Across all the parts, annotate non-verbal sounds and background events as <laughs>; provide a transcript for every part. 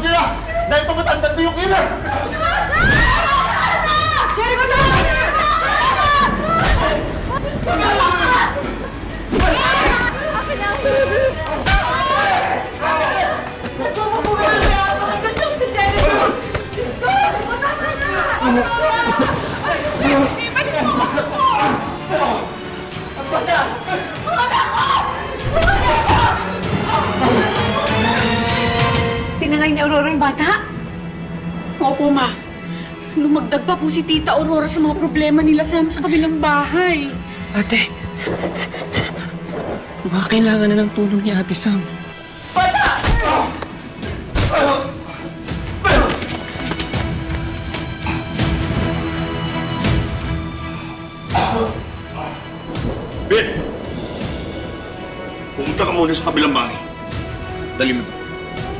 sila! Dahil tumatandang na yung killer! Jericho na! si Yung bata? Opo, ma. Lumagdag pa po si Tita Aurora sa mga problema nila sa, sa kabilang bahay. Ate, baka kailangan na ng tulong ni Ate Sam. Ben! Pumunta ka muna sa kabilang bahay. Dali mo to.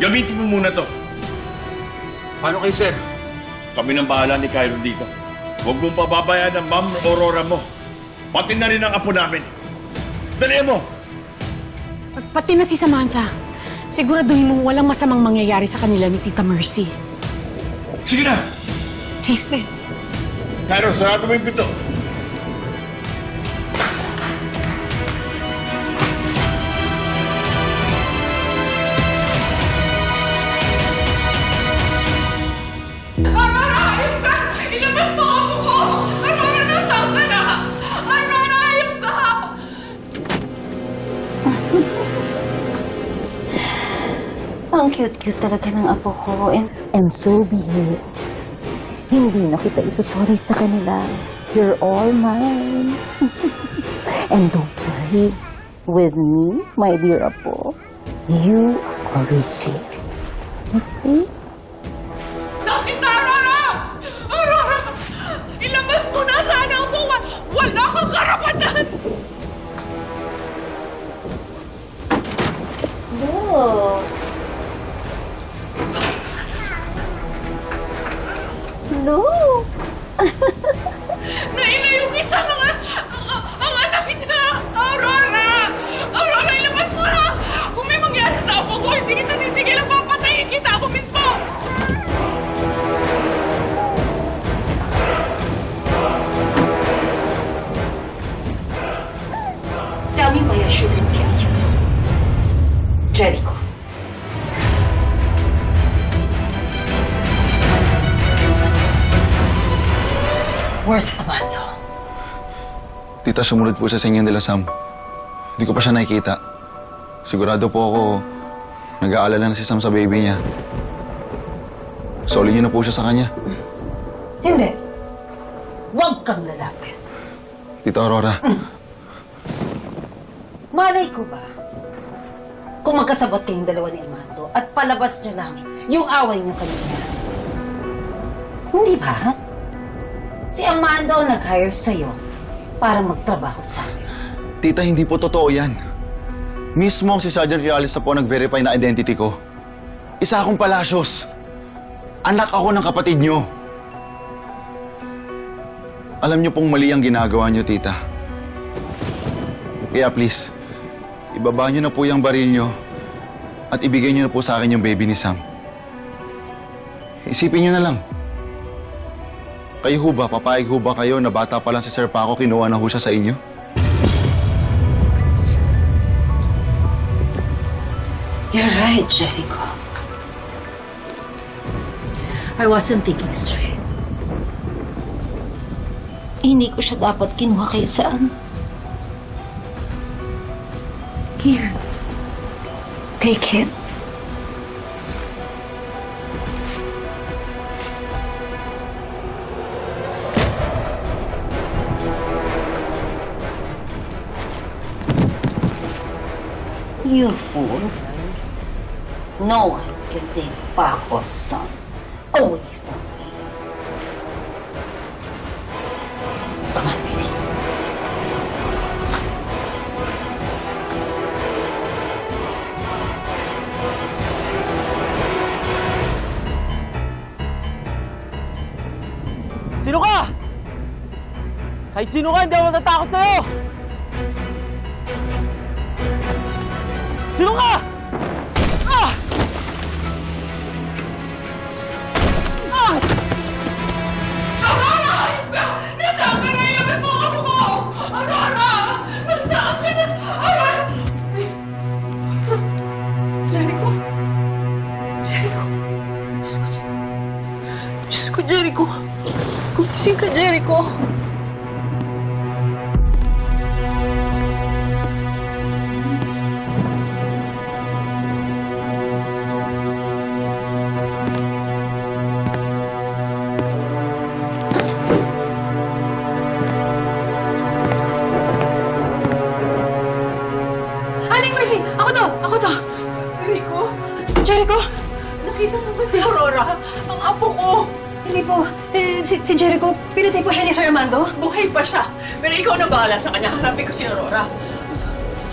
Gamitin mo muna to. Paano kay sir? Kami nang bahala ni Cairo dito. Huwag mong pababayaan ang Ma'am Aurora mo. Pati na rin ang apo namin. Dali mo! At pati na si Samantha. Siguraduhin mo walang masamang mangyayari sa kanila ni Tita Mercy. Sige na! Please, Ben. Cairo, sarado mo yung pito. Cute-cute talaga ng apo ko. And, and so be it. Hindi na kita isusorry sa kanila. You're all mine. <laughs> and don't worry. With me, my dear apo, you are safe. Okay? No. Where's Amanda? Tita, sumunod po siya sa inyo nila Sam. Hindi ko pa siya nakikita. Sigurado po ako, nag-aalala na si Sam sa baby niya. Soli niyo na po siya sa kanya. Hindi. Huwag kang lalapit. Tita Aurora, Malay ko ba? Kung magkasabot kayong dalawa ni Amando at palabas niyo lang yung away niyo kanina. Hindi ba? Si Amando ang nag-hire sa'yo para magtrabaho sa tita, hindi po totoo yan. Mismo si Sergeant Reales na po nag-verify na identity ko. Isa akong palasyos. Anak ako ng kapatid niyo. Alam niyo pong mali ang ginagawa niyo, tita. Kaya please, ibaba niyo na po yung baril niyo at ibigay niyo na po sa akin yung baby ni Sam. Isipin niyo na lang. Kayo ho ba, papayag ho ba kayo na bata pa lang si Sir Paco kinuha na ho siya sa inyo? You're right, Jericho. I wasn't thinking straight. Hindi ko siya dapat kinuha kay Sam. Here. Take him. You fool. No one can take Paco's son away from me. Come on, baby. Sino ka? Kay sino ka? Hindi ako matatakot sa'yo! Sino ka? Ah! Ah! Nasaan ka na? Mo ako mo! Aurora! Nasaan ka na? Jericho! Jericho! Diyos Jericho! Gumising ka, Jericho! Aurora? Ang apo ko! Hindi po. Eh, si, si Jericho, pinatay po siya ni Sir Armando. Buhay pa siya. Pero ikaw na bahala sa kanya. Hanapin ko si Aurora.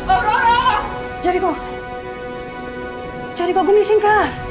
Aurora! Jericho! Jericho, gumising ka!